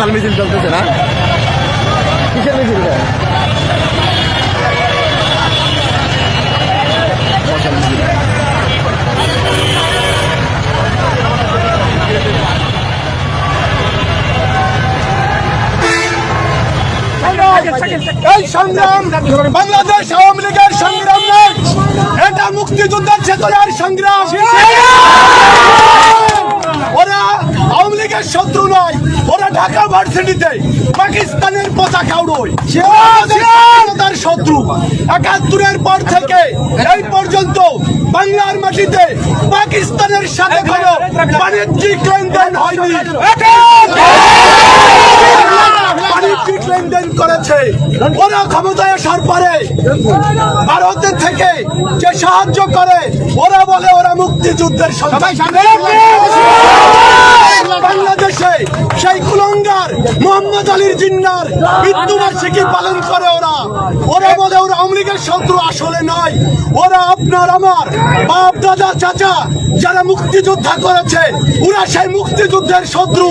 মশাল মিছিল চলতেছে না? কিসের মিছিল সংগ্রাম বাংলাদেশ আওয়ামী লীগের সংগ্রাম এটা মুক্তিযুদ্ধের চেতনার সংগ্রাম। ওরা আওয়ামী লীগের শত্রু নয় ঢাকা ভার্সিটিতে পাকিস্তানের পতাকা উড়োয় তার শত্রু। একাত্তরের পর থেকে এই পর্যন্ত বাংলার মাটিতে পাকিস্তানের সাথে কোনো বাণিজ্যিক লেনদেন হয়নি। বাণিজ্যিক লেনদেন করেছে। ওরা ক্ষমতায় আসার পরে ভারতের থেকে যে সাহায্য করে ওরা বলে ওরা মুক্তিযুদ্ধের সবাই বাংলাদেশে সেই কুলঙ্গার মোহাম্মদ আলীর জিন্নার মৃত্যুবার্ষিকী পালন করে ওরা। ওরা বলে, ওরা আওয়ামী শত্রু, আসলে নয়। ওরা আপনার আমার বাপ, দাদা, চাচা যারা মুক্তিযোদ্ধা করেছে, ওরা সেই মুক্তিযুদ্ধের শত্রু।